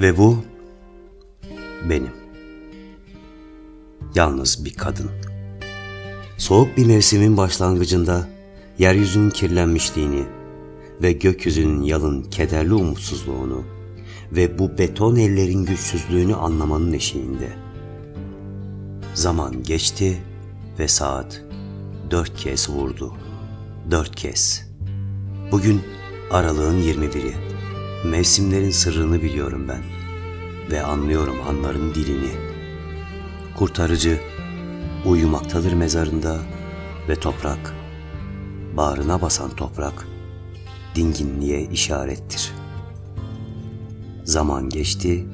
Ve bu benim. Yalnız bir kadın. Soğuk bir mevsimin başlangıcında yeryüzünün kirlenmişliğini ve gökyüzünün yalın, kederli umutsuzluğunu ve bu beton ellerin güçsüzlüğünü anlamanın eşiğinde. Zaman geçti ve saat dört kez vurdu. Dört kez. Bugün aralığın 21'i. Mevsimlerin sırrını biliyorum ben. Ve anlıyorum anların dilini. Kurtarıcı uyumaktadır mezarında ve toprak, bağrına basan toprak, dinginliğe işarettir. Zaman geçti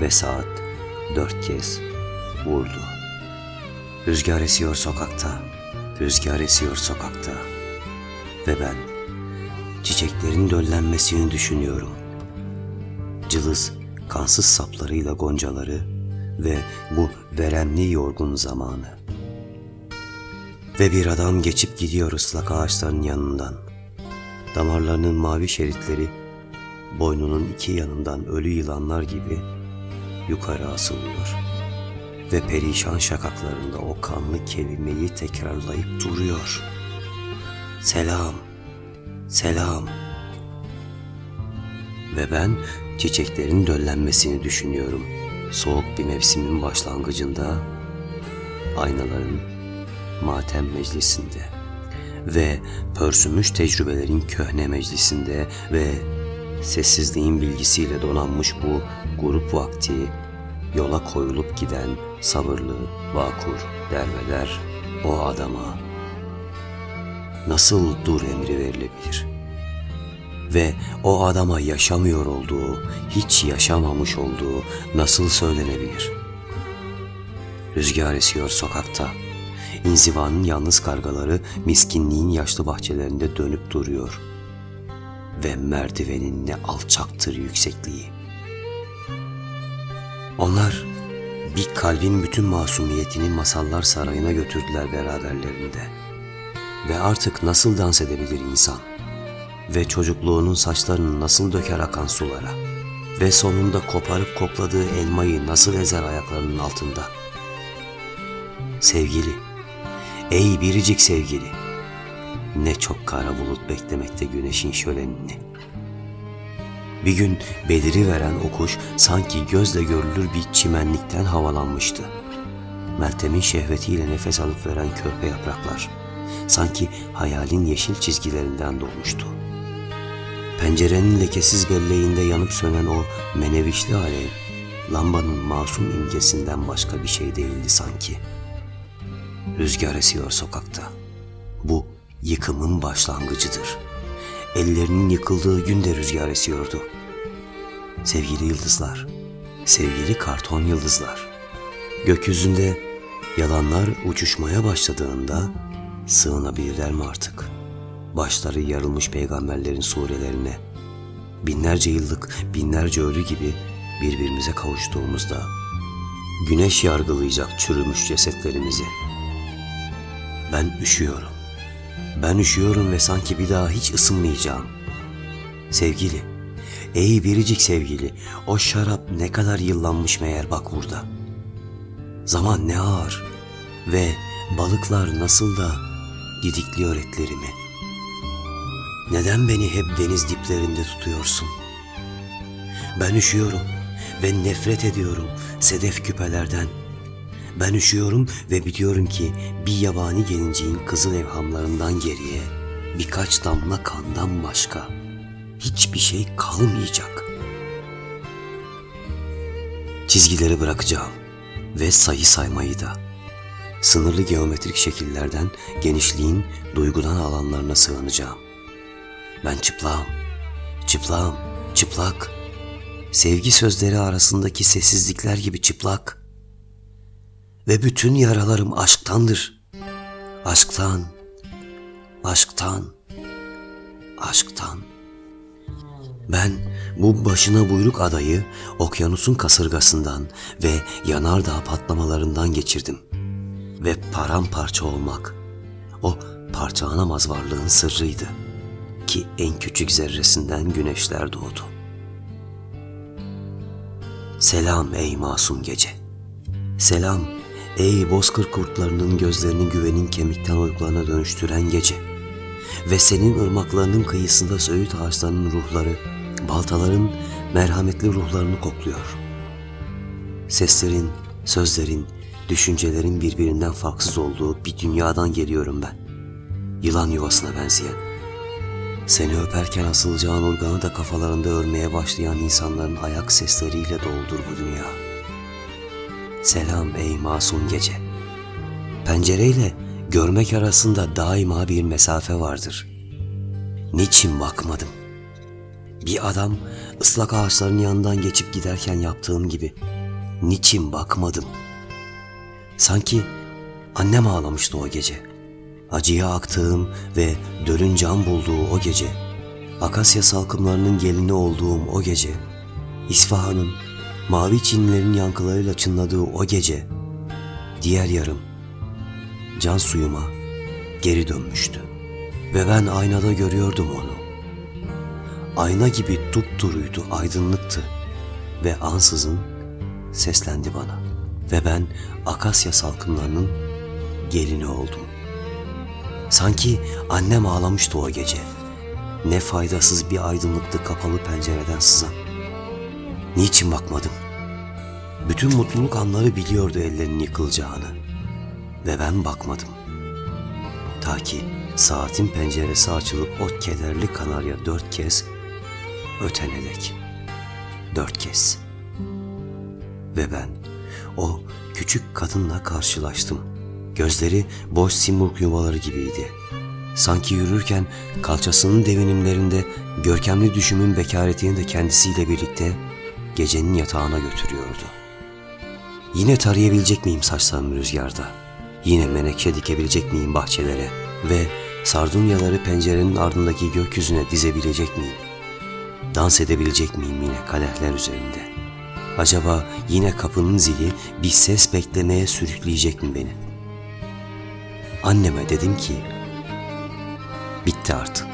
ve saat dört kez vurdu. Rüzgar esiyor sokakta, rüzgar esiyor sokakta. Ve ben çiçeklerin döllenmesini düşünüyorum. Cılız, kansız saplarıyla goncaları ve bu veremli yorgun zamanı. Ve bir adam geçip gidiyor ıslak ağaçların yanından. Damarlarının mavi şeritleri boynunun iki yanından ölü yılanlar gibi yukarı asılıyor. Ve perişan şakaklarında o kanlı kelimeyi tekrarlayıp duruyor. Selam, selam. Ve ben çiçeklerin döllenmesini düşünüyorum. Soğuk bir mevsimin başlangıcında aynaların matem meclisinde ve pörsümüş tecrübelerin köhne meclisinde ve sessizliğin bilgisiyle donanmış bu grup vakti yola koyulup giden sabırlı vakur derveler o adama nasıl dur emri verilebilir? Ve o adama yaşamıyor olduğu, hiç yaşamamış olduğu nasıl söylenebilir? Rüzgar esiyor sokakta. İnzivanın yalnız kargaları miskinliğin yaşlı bahçelerinde dönüp duruyor. Ve merdivenin ne alçaktır yüksekliği. Onlar bir kalbin bütün masumiyetini masallar sarayına götürdüler beraberlerinde. Ve artık nasıl dans edebilir insan? Ve çocukluğunun saçlarını nasıl döker akan sulara? Ve sonunda koparıp kokladığı elmayı nasıl ezer ayaklarının altında? Sevgili, ey biricik sevgili, ne çok kara bulut beklemekte güneşin şölenini. Bir gün beliri veren o kuş sanki gözle görülür bir çimenlikten havalanmıştı. Meltem'in şehvetiyle nefes alıp veren körpe yapraklar sanki hayalin yeşil çizgilerinden doğmuştu. Pencerenin lekesiz belleğinde yanıp sönen o menevişli alev, lambanın masum imgesinden başka bir şey değildi sanki. Rüzgar esiyor sokakta. Bu yıkımın başlangıcıdır. Ellerinin yıkıldığı günde rüzgar esiyordu. Sevgili yıldızlar, sevgili karton yıldızlar. Gökyüzünde yalanlar uçuşmaya başladığında sığınabilirler mi artık? Başları yarılmış peygamberlerin surelerine, binlerce yıllık binlerce ölü gibi birbirimize kavuştuğumuzda, güneş yargılayacak çürümüş cesetlerimizi. Ben üşüyorum. Ben üşüyorum ve sanki bir daha hiç ısınmayacağım. Sevgili, ey biricik sevgili, o şarap ne kadar yıllanmış meğer bak burada. Zaman ne ağır ve balıklar nasıl da didikliyor etlerimi. Neden beni hep deniz diplerinde tutuyorsun? Ben üşüyorum ve nefret ediyorum sedef küpelerden. Ben üşüyorum ve biliyorum ki bir yabani gelinciğin kızıl evhamlarından geriye birkaç damla kandan başka hiçbir şey kalmayacak. Çizgileri bırakacağım ve sayı saymayı da. Sınırlı geometrik şekillerden genişliğin duygudan alanlarına sığınacağım. Ben çıplağım, çıplağım, çıplak. Sevgi sözleri arasındaki sessizlikler gibi çıplak. Ve bütün yaralarım aşktandır. Aşktan, aşktan, aşktan. Ben bu başına buyruk adayı okyanusun kasırgasından ve yanardağ patlamalarından geçirdim. Ve paramparça olmak, o parçalanamaz varlığın sırrıydı ki en küçük zerresinden güneşler doğdu. Selam ey masum gece. Selam ey bozkır kurtlarının gözlerini güvenin kemikten uykularına dönüştüren gece. Ve senin ırmaklarının kıyısında söğüt ağaçlarının ruhları, baltaların merhametli ruhlarını kokluyor. Seslerin, sözlerin, düşüncelerin birbirinden farksız olduğu bir dünyadan geliyorum ben. Yılan yuvasına benzeyen. Seni öperken asılacağın organı da kafalarında örmeye başlayan insanların ayak sesleriyle doldur bu dünya. Selam ey masum gece. Pencereyle görmek arasında daima bir mesafe vardır. Niçin bakmadım? Bir adam ıslak ağaçların yanından geçip giderken yaptığım gibi. Niçin bakmadım? Sanki annem ağlamıştı o gece. Acıya aktığım ve dölün can bulduğu o gece. Akasya salkımlarının gelini olduğum o gece. İsfahan'ın mavi çinlerin yankılarıyla çınladığı o gece. Diğer yarım can suyuma geri dönmüştü. Ve ben aynada görüyordum onu. Ayna gibi dupduruydu, aydınlıktı ve ansızın seslendi bana. Ve ben Akasya salkımlarının gelini oldum. Sanki annem ağlamıştı o gece. Ne faydasız bir aydınlıktı kapalı pencereden sızan. Niçin bakmadım? Bütün mutluluk anları biliyordu ellerinin yıkılacağını. Ve ben bakmadım. Ta ki saatin penceresi açılıp o kederli kanarya dört kez ötene dek. Dört kez. Ve ben o küçük kadınla karşılaştım. Gözleri boş simurg yuvaları gibiydi. Sanki yürürken kalçasının devinimlerinde görkemli düşümün bekaretini de kendisiyle birlikte gecenin yatağına götürüyordu. Yine tarayabilecek miyim saçlarımı rüzgarda? Yine menekşe dikebilecek miyim bahçelere? Ve sardunyaları pencerenin ardındaki gökyüzüne dizebilecek miyim? Dans edebilecek miyim yine kadehler üzerinde? Acaba yine kapının zili bir ses beklemeye sürükleyecek mi beni? Anneme dedim ki, bitti artık.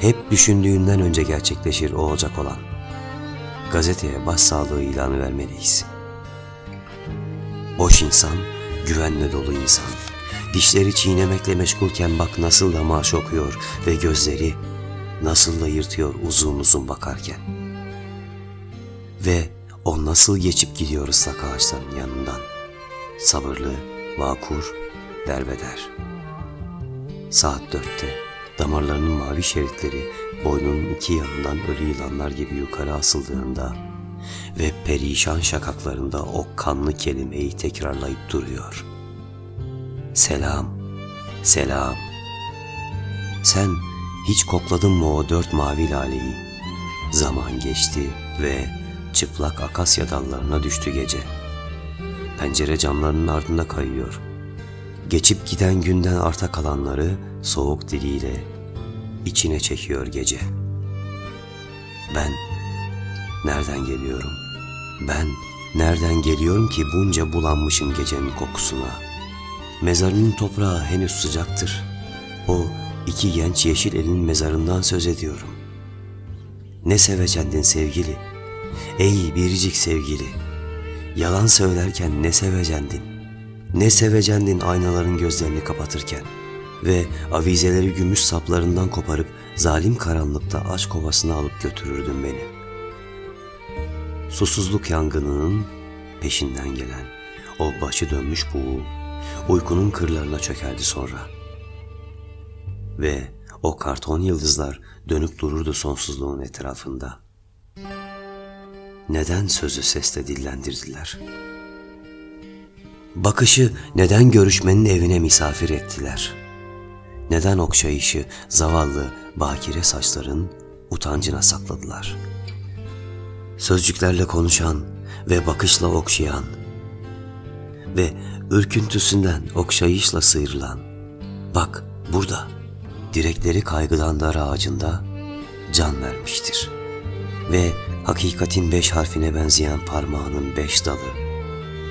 Hep düşündüğünden önce gerçekleşir o olacak olan. Gazeteye başsağlığı ilanı vermeliyiz. Boş insan, güvenle dolu insan. Dişleri çiğnemekle meşgulken bak nasıl da marş okuyor ve gözleri nasıl da yırtıyor uzun uzun bakarken. Ve o nasıl geçip gidiyor ıslak ağaçların yanından. Sabırlı, vakur, derbeder. Saat dörtte damarlarının mavi şeritleri boynunun iki yanından ölü yılanlar gibi yukarı asıldığında ve perişan şakaklarında o kanlı kelimeyi tekrarlayıp duruyor. Selam, selam. Sen hiç kokladın mı o dört mavi laleyi? Zaman geçti ve çıplak akasya dallarına düştü gece. Pencere camlarının ardında kayıyor. Geçip giden günden arta kalanları soğuk diliyle içine çekiyor gece. Ben nereden geliyorum? Ben nereden geliyorum ki bunca bulanmışım gecenin kokusuna? Mezarının toprağı henüz sıcaktır. O iki genç yeşil elin mezarından söz ediyorum. Ne sevecendin sevgili. Ey biricik sevgili. Yalan söylerken ne sevecendin. Ne sevecendin aynaların gözlerini kapatırken. Ve avizeleri gümüş saplarından koparıp zalim karanlıkta aşk kovasına alıp götürürdün beni. Susuzluk yangınının peşinden gelen o başı dönmüş buğu uykunun kırlarına çökerdi sonra. Ve o karton yıldızlar dönüp dururdu sonsuzluğun etrafında. Neden sözü sesle dillendirdiler? Bakışı neden görüşmenin evine misafir ettiler? Neden okşayışı zavallı bakire saçların utancına sakladılar? Sözcüklerle konuşan ve bakışla okşayan ve ürküntüsünden okşayışla sıyrılan. Bak burada direkleri kaygıdan dar ağacında can vermiştir. Ve hakikatin beş harfine benzeyen parmağının beş dalı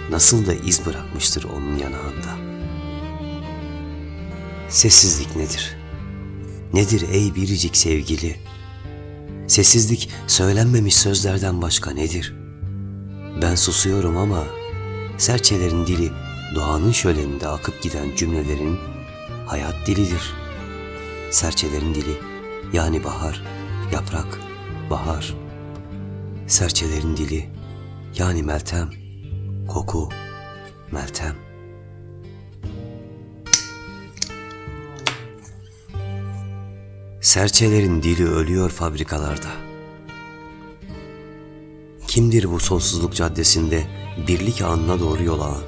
nasıl da iz bırakmıştır onun yanağında. Sessizlik nedir? Nedir ey biricik sevgili? Sessizlik söylenmemiş sözlerden başka nedir? Ben susuyorum ama serçelerin dili doğanın şöleninde akıp giden cümlelerin hayat dilidir. Serçelerin dili yani bahar, yaprak, bahar. Serçelerin dili yani Meltem, koku, Meltem. Serçelerin dili ölüyor fabrikalarda. Kimdir bu sonsuzluk caddesinde birlik anına doğru yol alan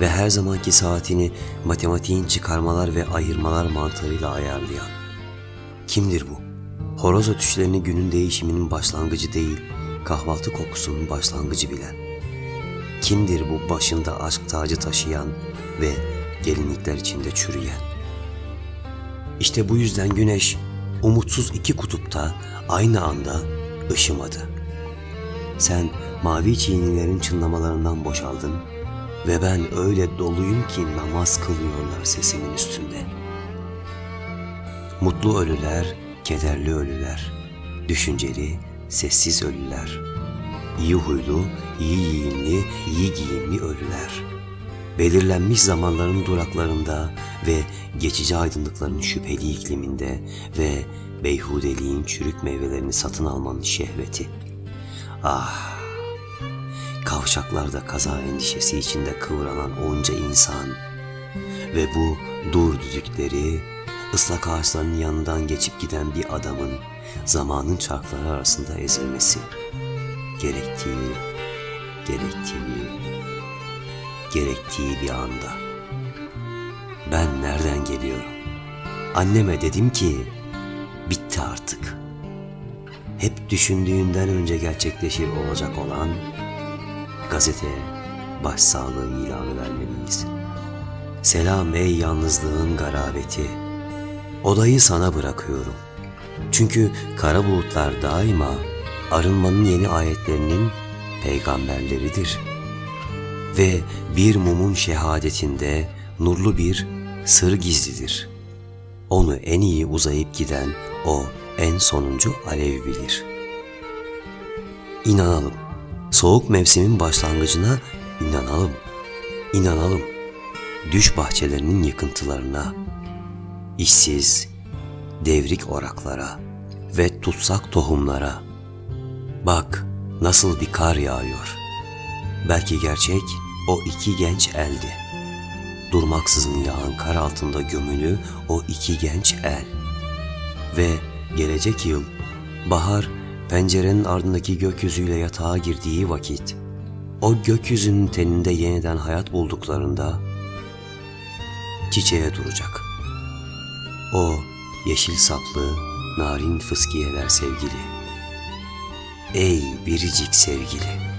ve her zamanki saatini matematiğin çıkarmalar ve ayırmalar mantığıyla ayarlayan? Kimdir bu? Horoz ötüşlerini günün değişiminin başlangıcı değil, kahvaltı kokusunun başlangıcı bilen? Kimdir bu başında aşk tacı taşıyan ve gelinlikler içinde çürüyen? İşte bu yüzden güneş umutsuz iki kutupta aynı anda ışımadı. Sen mavi çiğnilerin çınlamalarından boşaldın ve ben öyle doluyum ki namaz kılıyorlar sesimin üstünde. Mutlu ölüler, kederli ölüler, düşünceli, sessiz ölüler, iyi huylu, iyi iyi giyimli ölüler. Belirlenmiş zamanların duraklarında ve geçici aydınlıkların şüpheli ikliminde ve beyhudeliğin çürük meyvelerini satın almanın şehveti. Ah! Kavşaklarda kaza endişesi içinde kıvranan onca insan ve bu dur düdükleri ıslak ağaçların yanından geçip giden bir adamın zamanın çarkları arasında ezilmesi gerektiği, gerektiği, gerektiği bir anda. Ben nereden geliyorum? Anneme dedim ki bitti artık. Hep düşündüğünden önce gerçekleşir olacak olan gazeteye başsağlığı ilanı vermeliyiz. Selam ey yalnızlığın garabeti. Odayı sana bırakıyorum. Çünkü kara bulutlar daima arınmanın yeni ayetlerinin peygamberleridir. Ve bir mumun şehadetinde nurlu bir sır gizlidir. Onu en iyi uzayıp giden o en sonuncu alev bilir. İnanalım. Soğuk mevsimin başlangıcına inanalım. İnanalım. Düş bahçelerinin yıkıntılarına, işsiz, devrik oraklara ve tutsak tohumlara. Bak nasıl bir kar yağıyor. Belki gerçek o iki genç eldi. Durmaksızın yağan kar altında gömülü o iki genç el. Ve gelecek yıl bahar pencerenin ardındaki gökyüzüyle yatağa girdiği vakit o gökyüzünün teninde yeniden hayat bulduklarında çiçeğe duracak. O yeşil saplı, narin fıskiyeler sevgili. Ey biricik sevgili.